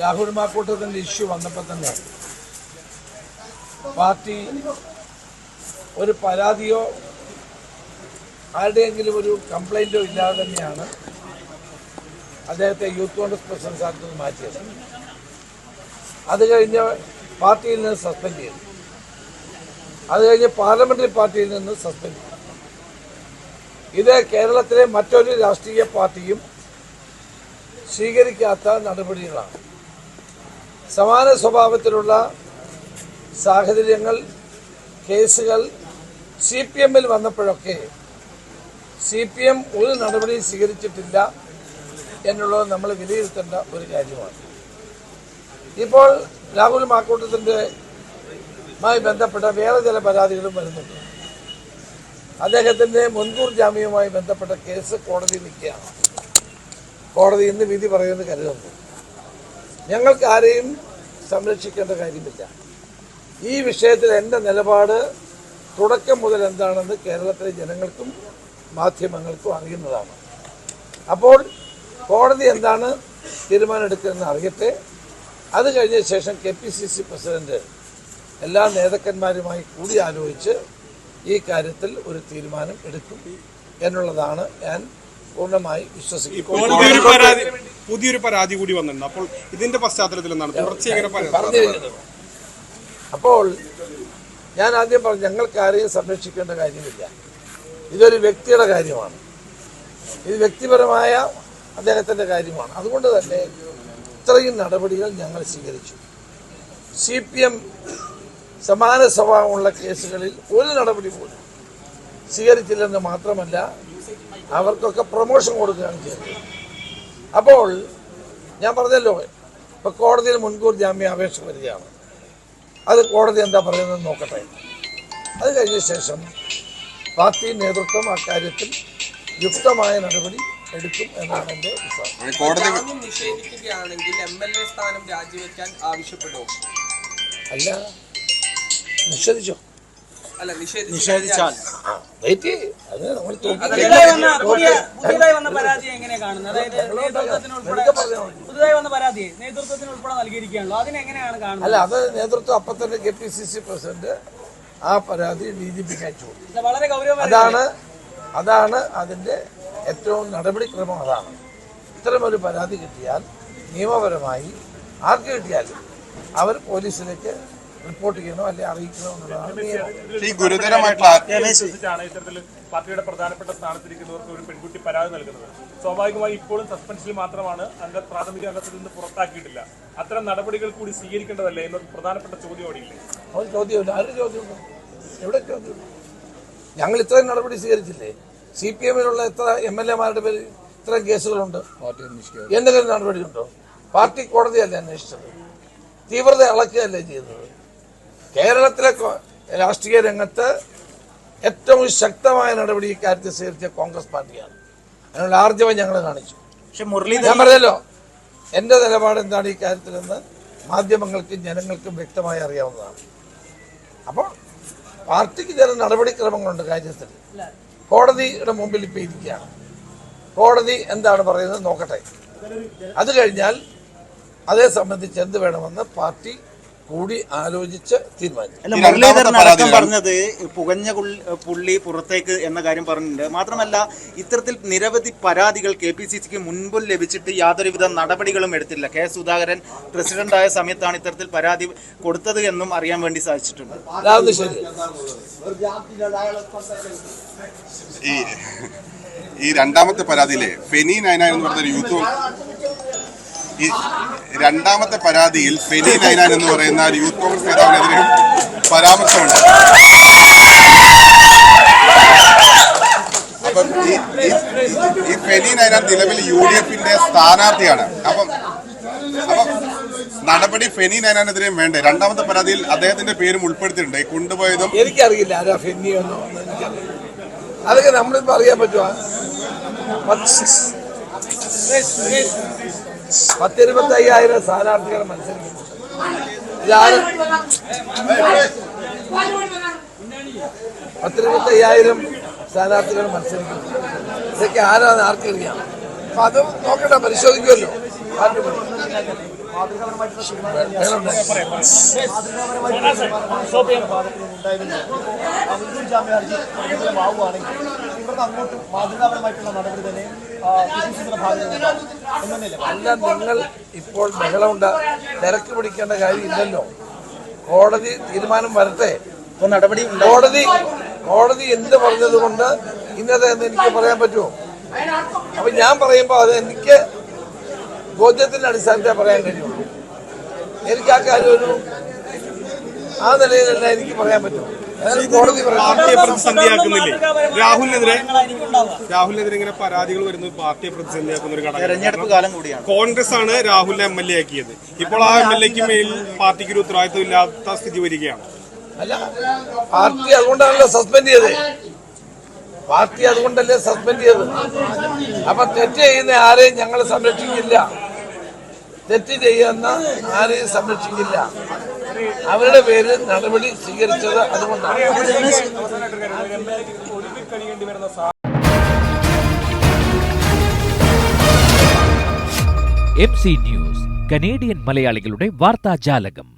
Rahul മാക്കൂട്ടത്തിന്റെ issue വന്നപ്പോൾ തന്നെ party ഒരു പരാതിയോ ആരുടെയെങ്കിലും ഒരു കംപ്ലൈന്റോ ഇല്ലാതെ തന്നെയാണ് അദ്ദേഹത്തെ യൂത്ത് കോൺഗ്രസ് പ്രസിഡന്റ് സ്ഥാനത്ത് നിന്ന് മാറ്റിയത്. അത് കഴിഞ്ഞ് പാർട്ടിയിൽ നിന്ന് സസ്പെൻഡ് ചെയ്തു. അത് കഴിഞ്ഞ് പാർലമെന്ററി പാർട്ടിയിൽ നിന്ന് സസ്പെൻഡ് ചെയ്തു. ഇത് കേരളത്തിലെ മറ്റൊരു രാഷ്ട്രീയ പാർട്ടിയും സ്വീകരിക്കാത്ത നടപടികളാണ്. സമാന സ്വഭാവത്തിലുള്ള സാഹചര്യങ്ങൾ കേസുകൾ സി പി എമ്മിൽ വന്നപ്പോഴൊക്കെ സി പി എം ഒരു നടപടിയും സ്വീകരിച്ചിട്ടില്ല എന്നുള്ളത് നമ്മൾ വിലയിരുത്തേണ്ട ഒരു കാര്യമാണ്. ഇപ്പോൾ രാഹുൽ മാക്കൂട്ടത്തിന്റെ മായി ബന്ധപ്പെട്ട വേറെ ചില പരാതികളും വരുന്നുണ്ട്. അദ്ദേഹത്തിന്റെ മുൻകൂർ ജാമ്യവുമായി ബന്ധപ്പെട്ട കേസ് കോടതി നിൽക്കുകയാണ്. കോടതി ഇന്ന് വിധി പറയുമെന്ന് കരുതുന്നു. ഞങ്ങൾക്ക് ആരെയും സംരക്ഷിക്കേണ്ട കാര്യമില്ല. ഈ വിഷയത്തിൽ എന്റെ നിലപാട് തുടക്കം മുതൽ എന്താണെന്ന് കേരളത്തിലെ ജനങ്ങൾക്കും മാധ്യമങ്ങൾക്കും അറിയുന്നതാണ്. അപ്പോൾ കോടതി എന്താണ് തീരുമാനമെടുക്കുന്നതെന്ന് അറിയട്ടെ. അത് കഴിഞ്ഞ ശേഷം K P C C president എല്ലാ നേതാക്കന്മാരുമായി കൂടി ആലോചിച്ച് ഈ കാര്യത്തിൽ ഒരു തീരുമാനം എടുക്കും എന്നുള്ളതാണ് ഞാൻ പൂർണമായി വിശ്വസിക്കുന്നത് പുതിയൊരു പരാതി കൂടി വന്നിട്ടുണ്ട്. അപ്പോൾ ഇതിന്റെ പശ്ചാത്തലത്തിൽ എന്താണ്? അപ്പോൾ ഞാൻ ആദ്യം പറഞ്ഞു ഞങ്ങൾക്ക് ആരെയും സംരക്ഷിക്കേണ്ട കാര്യമില്ല. ഇതൊരു വ്യക്തിയുടെ കാര്യമാണ്. ഇത് വ്യക്തിപരമായ അദ്ദേഹത്തിന്റെ കാര്യമാണ്. അതുകൊണ്ട് തന്നെ ഇത്രയും നടപടികൾ ഞങ്ങൾ സ്വീകരിച്ചു. സി പി എം സമാന സ്വഭാവമുള്ള കേസുകളിൽ ഒരു നടപടി പോലും സ്വീകരിച്ചില്ലെന്ന് മാത്രമല്ല അവർക്കൊക്കെ പ്രൊമോഷൻ കൊടുക്കുകയാണ് ചെയ്തത്. അപ്പോൾ ഞാൻ പറഞ്ഞല്ലോ ഇപ്പൊ കോടതിയിൽ മുൻകൂർ ജാമ്യ അപേക്ഷ വരികയാണ്. അത് കോടതി എന്താ പറയുന്നത് നോക്കട്ടെ. അത് കഴിഞ്ഞ ശേഷം പാർട്ടി നേതൃത്വം അക്കാര്യത്തിൽ യുക്തമായ നടപടി എടുക്കും എന്നാണ് എന്റെ വിശ്വാസം. കോടതി ജാമ്യം നിഷേധിക്കുകയാണെങ്കിൽ എം എൽ എ സ്ഥാനം രാജിവെക്കാൻ ആവശ്യപ്പെടുമോ? അല്ല നിഷേധിച്ചു? നിഷേധിച്ചാൽ വെയിറ്റ്. അത് നമ്മൾ വന്ന പരാതി എങ്ങനെയാ കാണുന്നത്? അതായത് പുതുതായി വന്ന പരാതി നേതൃത്വത്തിന് ഉൾപ്പെടെ നൽകിയിരിക്കുകയാണല്ലോ. അതിനെങ്ങനെയാണ് കാണുന്നത്? അല്ല അത് നേതൃത്വം അപ്പൊ തന്നെ K P C C president ആ പരാതി ഡി ജി പിക്ക് അയച്ചു വളരെ ഗൗരവമായി അതാണ് അതാണ് അതിന്റെ ഏറ്റവും നടപടിക്രമം. അതാണ്. ഇത്തരമൊരു പരാതി കിട്ടിയാൽ നിയമപരമായി ആർക്ക് കിട്ടിയാലും അവർ പോലീസിലേക്ക് റിപ്പോർട്ട് ചെയ്യണോ അല്ലെ അറിയിക്കണോ എന്നുള്ളതാണ് ഈ ഗുരുതരമായിട്ടുള്ള വിശ്വസിച്ചാണ് ഇത്തരത്തിൽ പാർട്ടിയുടെ പ്രധാനപ്പെട്ട സ്ഥാനത്തിരിക്കുന്നവർക്ക് ഒരു പെൺകുട്ടി പരാതി നൽകുന്നത്. സ്വാഭാവികമായി ഇപ്പോഴും സസ്പെൻഷനിൽ മാത്രമാണ് അംഗ പ്രാഥമിക അംഗത്തിൽ നിന്ന് പുറത്താക്കിയിട്ടില്ല. അത്തരം നടപടികൾ കൂടി സ്വീകരിക്കേണ്ടതല്ലേ എന്നൊരു പ്രധാനപ്പെട്ട ചോദ്യം അവിടെയില്ലേ? ഒരു ചോദ്യമില്ല ആരുടെ ചോദ്യമുണ്ട് എവിടെ ചോദ്യമുണ്ട് ഞങ്ങൾ ഇത്രയും നടപടി സ്വീകരിച്ചില്ലേ? സി പി എമ്മിലുള്ള എത്ര എം എൽ എമാരുടെ പേര് ഇത്രയും കേസുകളുണ്ട്? എന്തെങ്കിലും നടപടിയുണ്ടോ? പാർട്ടി കോടതിയല്ലേ അന്വേഷിച്ചത്? തീവ്രത അളക്കുകയല്ലേ ചെയ്തത്? കേരളത്തിലെ രാഷ്ട്രീയ രംഗത്ത് ഏറ്റവും ശക്തമായ നടപടി ഇക്കാര്യത്തിൽ സ്വീകരിച്ച കോൺഗ്രസ് പാർട്ടിയാണ്. അതിനുള്ള ആർജവം ഞങ്ങൾ കാണിച്ചു. പക്ഷെ മുരളീധരൻ ഞാൻ പറഞ്ഞല്ലോ എന്റെ നിലപാട് എന്താണ് ഈ കാര്യത്തിലെന്ന് മാധ്യമങ്ങൾക്കും ജനങ്ങൾക്കും വ്യക്തമായി അറിയാവുന്നതാണ്. അപ്പോൾ പാർട്ടിക്ക് ചില നടപടിക്രമങ്ങളുണ്ട് കാര്യത്തിൽ കോടതിയുടെ മുമ്പിൽ ഇപ്പോൾ ഇരിക്കുകയാണ്. കോടതി എന്താണ് പറയുന്നത് നോക്കട്ടെ. അത് കഴിഞ്ഞാൽ അതേ സംബന്ധിച്ച് എന്ത് വേണമെന്ന് പാർട്ടി കൂടി ആലോചിച്ച് തീരുമാനിക്കും മുരളീധരൻ അടക്കം പറഞ്ഞത് പുകഞ്ഞ പുള്ളി പുറത്തേക്ക് എന്ന കാര്യം പറഞ്ഞിട്ടുണ്ട്. മാത്രമല്ല ഇത്തരത്തിൽ നിരവധി പരാതികൾ കെ പി സി സിക്ക് മുൻപും ലഭിച്ചിട്ട് യാതൊരുവിധ നടപടികളും എടുത്തില്ല. കെ സുധാകരൻ പ്രസിഡന്റായ സമയത്താണ് ഇത്തരത്തിൽ പരാതി കൊടുത്തത് എന്നും അറിയാൻ വേണ്ടി സാധിച്ചിട്ടുണ്ട്. ഈ ഈ രണ്ടാമത്തെ പരാതിയിലെ ഫെനി നയന എന്ന് പറഞ്ഞ യൂത്ത് ഈ രണ്ടാമത്തെ പരാതിയിൽ ഫെനി നൈനാൻ എന്ന് പറയുന്ന ഒരു യൂത്ത് കോൺഗ്രസ് നേതാവിനെതിരെ പരാമർശമുണ്ട്. അപ്പം ഈ ഫെനി നൈനാൻ നിലവിൽ യു ഡി എഫിന്റെ സ്ഥാനാർത്ഥിയാണ്. അപ്പം നടപടി ഫെനി നൈനാനെതിരെയും വേണ്ടേ? രണ്ടാമത്തെ പരാതിയിൽ അദ്ദേഹത്തിന്റെ പേരും ഉൾപ്പെടുത്തിയിട്ടുണ്ട്. ഈ കൊണ്ടുപോയതും എനിക്കറിയില്ല ഫെനി അതൊക്കെ നമ്മളിപ്പോ അറിയാൻ പറ്റുമോ പത്തിരുപത്തി അയ്യായിരം സ്ഥാനാർത്ഥികൾ മത്സരിക്കുന്നു ഇതാരും പത്തിരുപത്തി അയ്യായിരം സ്ഥാനാർത്ഥികൾ മത്സരിക്കുന്നു ഇതൊക്കെ ആരാന്ന് ആർക്കറിയാം? അപ്പൊ അതും നോക്കട്ടെ പരിശോധിക്കുമല്ലോ. പാർട്ടി മുൻകൂർ ജാമ്യ ഹർജി അനുകൂലമാവുകയാണെങ്കിൽ ഇവിടുന്ന് അങ്ങോട്ടും മാതൃകാപരമായിട്ടുള്ള നടപടി തന്നെ അല്ല നിങ്ങൾ ഇപ്പോൾ ബഹളമുണ്ട തിരക്ക് പിടിക്കേണ്ട കാര്യമില്ലല്ലോ. കോടതി തീരുമാനം വരട്ടെ. നടപടി കോടതി കോടതി എന്ത് പറഞ്ഞത് കൊണ്ട് ഇന്നതെന്ന് എനിക്ക് പറയാൻ പറ്റുമോ? അപ്പൊ ഞാൻ പറയുമ്പോ അത് എനിക്ക് ബോധ്യത്തിന്റെ അടിസ്ഥാനത്തെ പറയാൻ കഴിയുള്ളൂ. എനിക്ക് ആ കാര്യം ഒരു ആ നിലയിലല്ല എനിക്ക് പറയാൻ പറ്റും. പാർട്ടിയെ പ്രതിസന്ധിയാക്കുന്നില്ലേ? രാഹുലിനെതിരെ ഇങ്ങനെ പരാതികൾ വരുന്നത് പാർട്ടിയെ പ്രതിസന്ധിയാക്കുന്ന ഒരു ഘടകം. തെരഞ്ഞെടുപ്പ് കാലം കൂടിയാണ്. കോൺഗ്രസ് ആണ് രാഹുലിനെ എം എൽ എ ആക്കിയത്. ഇപ്പോൾ ആ എം എൽ എക്ക് മേൽ പാർട്ടിക്ക് ഒരു ഉത്തരവാദിത്വം ഇല്ലാത്ത സ്ഥിതി വരികയാണ്. അല്ല പാർട്ടി അതുകൊണ്ടാണല്ലോ സസ്പെൻഡ് ചെയ്തത്. പാർട്ടി അതുകൊണ്ടല്ലേ സസ്പെൻഡ് ചെയ്തത്. അപ്പൊ തെറ്റ് ചെയ്യുന്ന ആരെയും ഞങ്ങൾ സംരക്ഷിക്കില്ല. തെറ്റ് ചെയ്യുന്ന ആരെയും സംരക്ഷിക്കില്ല. അവരുടെ പേര് നടപടി സ്വീകരിച്ചത് അതുകൊണ്ടാണ്. എം സാ ന്യൂസ് കനേഡിയൻ മലയാളികളുടെ വാർത്താജാലകം.